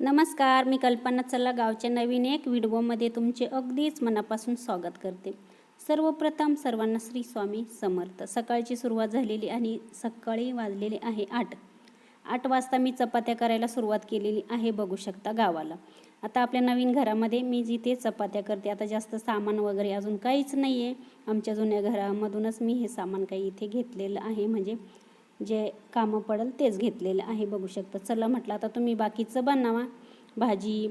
नमस्कार मी कल्पना चला गावच्या नवीन एक व्हिडिओमध्ये तुमचे अगदीच मनापासून स्वागत करते. सर्वप्रथम सर्वांना श्री स्वामी समर्थ. सकाळची सुरुवात झालेली आणि सकाळी वाजलेले आहे आठ. आठ वाजता मी चपात्या करायला सुरुवात केलेली आहे बघू शकता गावाला. आता आपल्या नवीन घरामध्ये मी जिथे चपात्या करते आता जास्त सामान वगैरे अजून काहीच नाही आहे आमच्या जुन्या घरामधूनच मी हे सामान काही इथे घेतलेलं आहे. म्हणजे जे कामं पडेल तेच घेतलेलं आहे बघू शकता. चला म्हटलं आता तुम्ही बाकीचं बनवा. भाजी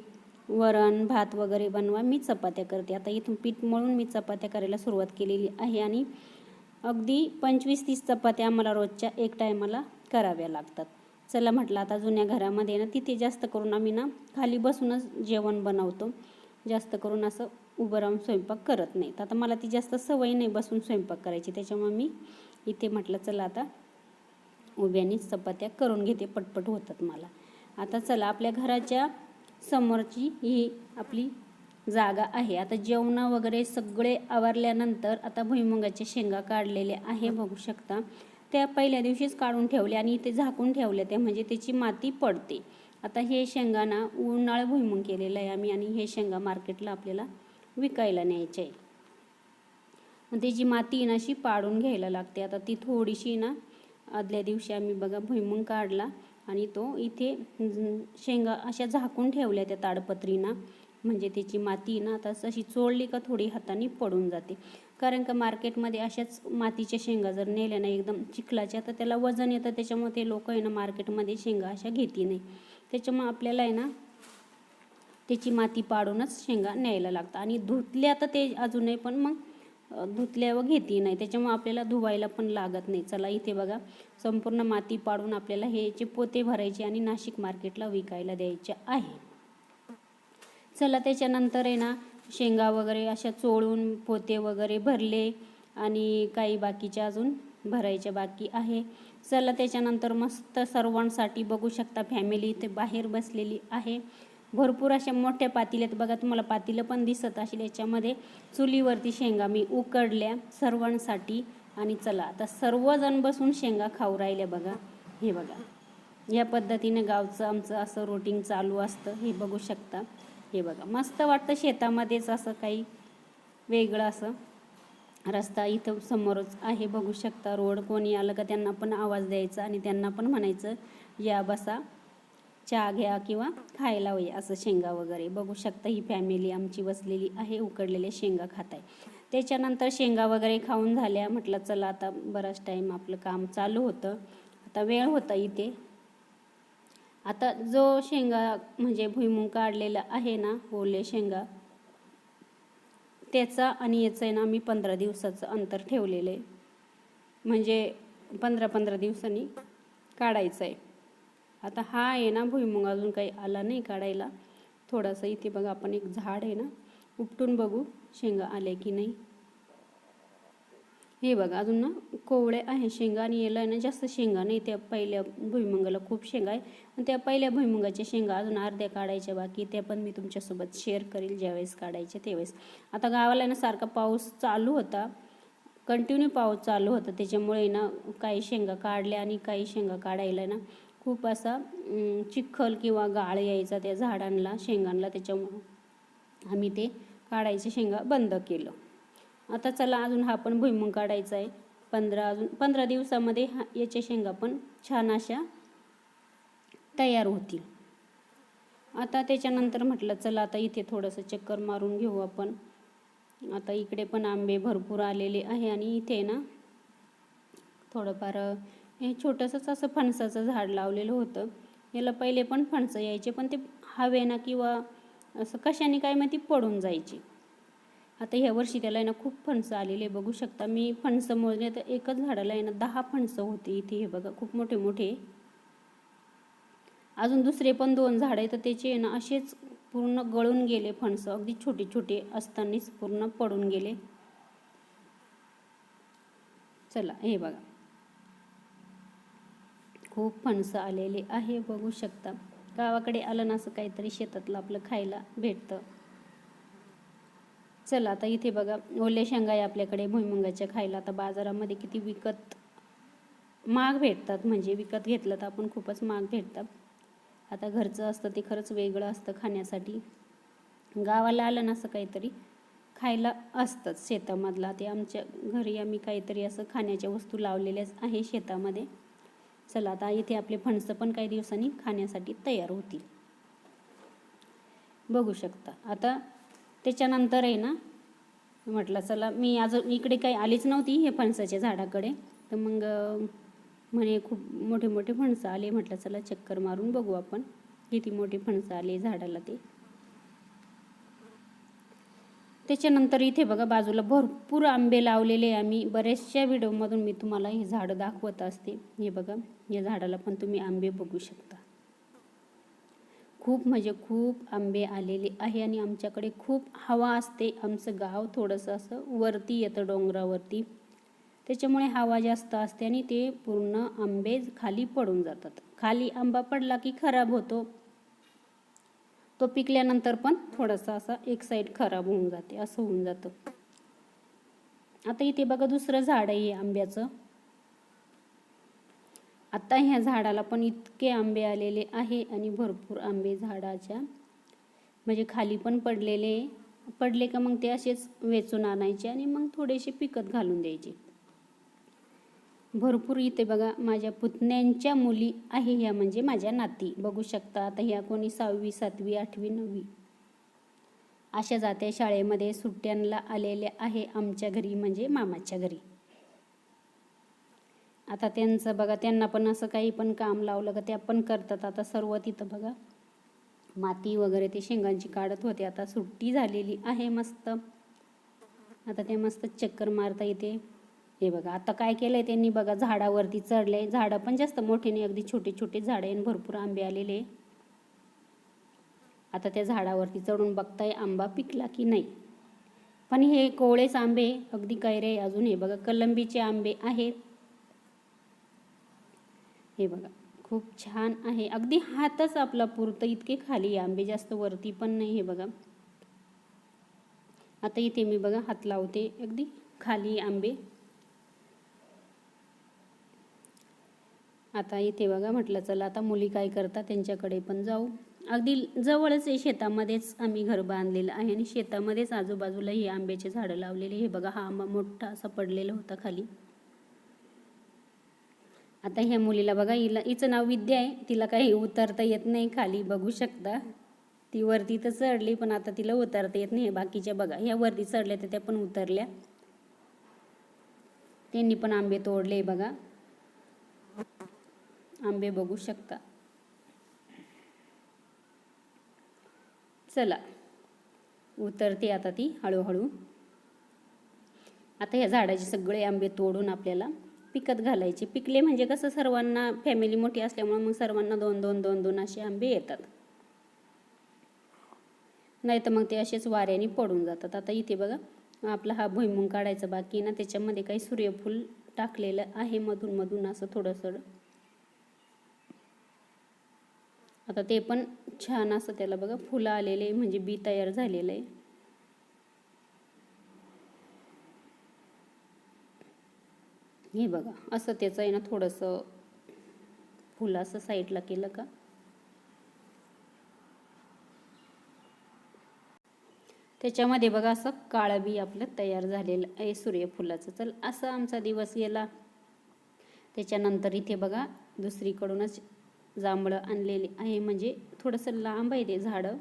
वरण भात वगैरे बनवा मी चपात्या करते. आता इथून पीठ मळून मी चपात्या करायला सुरुवात केलेली आहे आणि अगदी पंचवीस तीस चपात्या आम्हाला रोजच्या एक टायमाला कराव्या लागतात. चला म्हटलं आता जुन्या घरामध्ये ना तिथे जास्त करून आम्ही ना खाली बसूनच जेवण बनवतो. जास्त करून असं उभं राहून स्वयंपाक करत नाही आता मला ती जास्त सवय नाही बसून स्वयंपाक करायची त्याच्यामुळे मी इथे म्हटलं चला आता उभ्यानीच चपात्या करून घेते पटपट होतात मला. आता चला आपल्या घराच्या समोरची ही आपली जागा आहे. आता जेवण वगैरे सगळे आवरल्यानंतर आता भुईमुगाच्या शेंगा काढलेल्या आहे बघू शकता. त्या पहिल्या दिवशीच काढून ठेवल्या आणि इथे झाकून ठेवल्या त्या म्हणजे त्याची माती पडते. आता हे शेंगांना उन्हाळ भुईमुंग केलेलं आहे आम्ही आणि हे शेंगा मार्केटला आपल्याला विकायला न्यायचे आहे. त्याची माती ना अशी पाडून घ्यायला लागते. आता ती थोडीशी ना आदल्या दिवशी आम्ही बघा भुईमुंग काढला आणि तो इथे शेंगा अशा झाकून ठेवल्या त्या ताडपत्रीना. म्हणजे त्याची माती ना आता अशी चोळली का थोडी हाताने पडून जाते. कारण का मार्केटमध्ये अशाच मातीच्या शेंगा जर नेल्या ना एकदम चिखलाच्या तर त्याला वजन येतं. त्याच्यामुळे ते लोक आहे ना मार्केटमध्ये शेंगा अशा घेती नाही. त्याच्यामुळे आपल्याला आहे ना त्याची माती पाडूनच शेंगा न्यायला लागतं आणि धुतल्या तर ते अजूनही पण मग धुतल्यावर घेते नाही. त्याच्यामुळे आपल्याला धुवायला पण लागत नाही. चला इथे बघा संपूर्ण माती पाडून आपल्याला हे याचे पोते भरायचे आणि नाशिक मार्केटला विकायला द्यायचे आहे. चला त्याच्यानंतर आहे ना शेंगा वगैरे अशा चोळून पोते वगैरे भरले आणि काही बाकीच्या अजून भरायच्या बाकी आहे. चला त्याच्यानंतर मस्त सर्वांसाठी बघू शकता फॅमिली इथे बाहेर बसलेली आहे. भरपूर अशा मोठ्या पातील्यात बघा तुम्हाला पातीलं पण दिसत असेल. याच्यामध्ये चुलीवरती शेंगा मी उकडल्या सर्वांसाठी. आणि चला आता सर्वजण बसून शेंगा खाऊ राहिल्या बघा. हे बघा या पद्धतीने गावचं आमचं असं रुटीन चालू असतं. हे बघू शकता. हे बघा मस्त वाटतं शेतामध्येच असं काही वेगळं असं. रस्ता इथं समोरच आहे. बघू शकता रोड कोणी आलं का त्यांना पण आवाज द्यायचा आणि त्यांना पण म्हणायचं या बसा. चहा घ्या किंवा खायला होई असं शेंगा वगैरे. बघू शकता ही फॅमिली आमची बसलेली आहे उकडलेले शेंगा खात आहे. त्याच्यानंतर शेंगा वगैरे खाऊन झाल्या. म्हटलं चला आता बराच टाईम आपलं काम चालू होतं. आता वेळ होता इथे. आता जो शेंगा म्हणजे भुईमुंग काढलेला आहे ना ओले शेंगा त्याचा आणि याचं आहे ना मी पंधरा दिवसाचं अंतर ठेवलेलं आहे. म्हणजे पंधरा पंधरा दिवसांनी काढायचं आहे. आता हा आहे ना भुईमुंग अजून काही आला नाही काढायला. थोडासा इथे बघा आपण एक झाड आहे ना उपटून बघू शेंगा आले की नाही. हे बघा अजून ना कोवळे आहे शेंगा आणि याला ना जास्त शेंगा नाही. त्या पहिल्या भुईमुगाला खूप शेंगा आहे. आणि त्या पहिल्या भुईमुगाच्या शेंगा अजून अर्ध्या काढायच्या बाकी त्या पण मी तुमच्यासोबत शेअर करेल ज्यावेळेस काढायच्या त्यावेळेस. आता गावाला ना सारखा पाऊस चालू होता. कंटिन्यू पाऊस चालू होता. त्याच्यामुळे ना काही शेंगा काढल्या आणि काही शेंगा काढायला ना खूप असा चिखल किंवा गाळ यायचा त्या झाडांना शेंगांना. त्याच्यामुळं आम्ही ते काढायचे शेंगा बंद केलं. आता चला अजून हा पण भुईमुंग काढायचा आहे. पंधरा अजून पंधरा दिवसामध्ये हा याच्या शेंगा पण छान अशा तयार होतील. आता त्याच्यानंतर म्हटलं चला आता इथे थोडंसं चक्कर मारून घेऊ आपण. आता इकडे पण आंबे भरपूर आलेले आहे आणि इथे ना थोडंफार हे छोटंसंच असं फणसाचं झाड लावलेलं होतं. याला पहिले पण फणसं यायचे पण ते हवेना किंवा असं कशाने काय माहिती पडून जायची. आता ह्या वर्षी त्याला आहे ना खूप फणसं आलेले बघू शकता. मी फणसं मोजले तर एकच झाडाला आहे ना दहा फणसं होती इथे हे बघा खूप मोठे मोठे. अजून दुसरे पण दोन झाड आहे तर त्याचे आहे ना असेच पूर्ण गळून गेले फणसं. अगदी छोटे छोटे असतानाच पूर्ण पडून गेले. चला हे बघा. खूप फणसं आलेले आहे बघू शकता. गावाकडे आलं ना असं काहीतरी शेतातलं आपलं खायला भेटतं. चला आता इथे बघा ओले शेंगा आहे आपल्याकडे भुईमुंगाच्या खायला. आता बाजारामध्ये किती विकत महाग भेटतात. म्हणजे विकत घेतलं तर आपण खूपच महाग भेटतात. आता घरचं असतं ते खरंच वेगळं असतं खाण्यासाठी. गावाला आलं ना असं काहीतरी खायला असतंच शेतामधला. ते आमच्या घरी आम्ही काहीतरी असं खाण्याच्या वस्तू लावलेल्याच आहे शेतामध्ये. चला आता इथे आपले फणसं पण काही दिवसांनी खाण्यासाठी तयार होतील. बघू शकता. आता त्याच्यानंतर आहे ना म्हटलं चला मी अजून इकडे काही आलीच नव्हती हे फणसाच्या झाडाकडे. तर मग म्हणे खूप मोठे मोठे फणसं आले. म्हटलं चला चक्कर मारून बघू आपण किती मोठे फणसं आले झाडाला ते. त्याच्यानंतर इथे बघा बाजूला भरपूर आंबे लावलेले आम्ही. बऱ्याचशा व्हिडिओमधून मी तुम्हाला हे झाडं दाखवत असते. हे बघा या झाडाला पण तुम्ही आंबे बघू शकता. खूप म्हणजे खूप आंबे आलेले आहे आणि आमच्याकडे खूप हवा असते. आमचं गाव थोडंसं असं वरती येतं डोंगरावरती. त्याच्यामुळे हवा जास्त असते आणि ते पूर्ण आंबे खाली पडून जातात. खाली आंबा पडला की खराब होतो. तो पिकल्यानंतर पण थोडासा असा एक साईड खराब होऊन जाते असं होऊन जातं. आता इथे बघा दुसरं झाड आहे आंब्याचं. आता ह्या झाडाला पण इतके आंबे आलेले आहे आणि भरपूर आंबे झाडाच्या. म्हणजे खाली पण पडलेले पडले का मग ते असेच वेचून आणायचे आणि मग थोडेसे पिकत घालून द्यायचे. भरपूर इथे बघा माझ्या पुतण्यांच्या मुली आहे ह्या म्हणजे माझ्या नाती. बघू शकता आता ह्या कोणी सहावी सातवी आठवी नववी. अशा जात्या शाळेमध्ये सुट्ट्यांना आलेल्या आहे आमच्या घरी म्हणजे मामाच्या घरी. आता त्यांचं बघा त्यांना पण असं काही पण काम लावलं का त्या पण करतात. आता सर्व तिथं बघा माती वगैरे ते शेंगांची काढत होते. आता सुट्टी झालेली आहे मस्त. आता ते मस्त चक्कर मारता येते. हे बघा आता काय केलंय त्यांनी बघा झाडावरती चढले झाडं पण जास्त मोठे नाही अगदी छोटे छोटे झाडे आणि भरपूर आंबे आलेले. आता त्या झाडावरती चढून बघताय आंबा पिकला की नाही. पण हे कोवळेच आंबे अगदी कैरे अजून हे बघा कलंबीचे आंबे आहेत. हे बघा खूप छान आहे. अगदी हातच आपला पुरतं इतके खाली आहे आंबे जास्त वरती पण नाही हे बघा. आता इथे मी बघा हात लावते अगदी खाली आंबे. आता इथे बघा म्हटलं चला आता मुली काय करतात त्यांच्याकडे पण जाऊ. अगदी जवळच आहे शेतामध्येच आम्ही घर बांधलेलं आहे आणि शेतामध्येच आजूबाजूला ही आंब्याचे झाडं लावलेले हे बघा हा आंबा मोठा असा पडलेला होता खाली. आता ह्या मुलीला बघा हिला हिचं नाव विद्या आहे. तिला काही उतरता येत नाही खाली बघू शकता. ती वरती तर चढली पण आता तिला उतरता येत नाही. बाकीच्या बघा ह्या वरती चढल्या तर त्या पण उतरल्या. त्यांनी पण आंबे तोडले बघा. आंबे बघू शकता. चला उतरते आता ती हळूहळू. आता ह्या झाडाचे सगळे आंबे तोडून आपल्याला पिकत घालायचे. पिकले म्हणजे कसं सर्वांना फॅमिली मोठी असल्यामुळे मग सर्वांना दोन दोन दोन दोन असे आंबे येतात. नाही तर मग ते असेच वाऱ्याने पडून जातात. आता इथे बघा आपला हा भुईमुंग काढायचा बाकी ना त्याच्यामध्ये काही सूर्यफूल टाकलेलं आहे मधून मधून असं थोडंसं. आता ते पण छान असं त्याला बघा फुलं आलेले म्हणजे बी तयार झालेलं आहे. हे बघा असं त्याचं आहे ना थोडंसं फुलं असं साईडला केलं का? त्याच्यामध्ये बघा असं काळं बी आपलं तयार झालेलं आहे सूर्यफुलाचं. चल असा आमचा दिवस गेला. त्याच्यानंतर इथे बघा दुसरीकडूनच जांभळं आणलेले आहे. म्हणजे थोडंसं लांब आहे ते झाडं.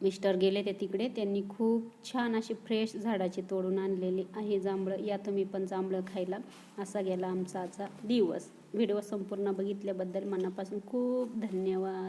मिस्टर गेले ते तिकडे. त्यांनी खूप छान असे फ्रेश झाडाचे तोडून आणलेले आहे जांभळं. या तुम्ही पण जांभळं खायला असा गेला आमचा आजचा दिवस. व्हिडिओ संपूर्ण बघितल्याबद्दल मनापासून खूप धन्यवाद.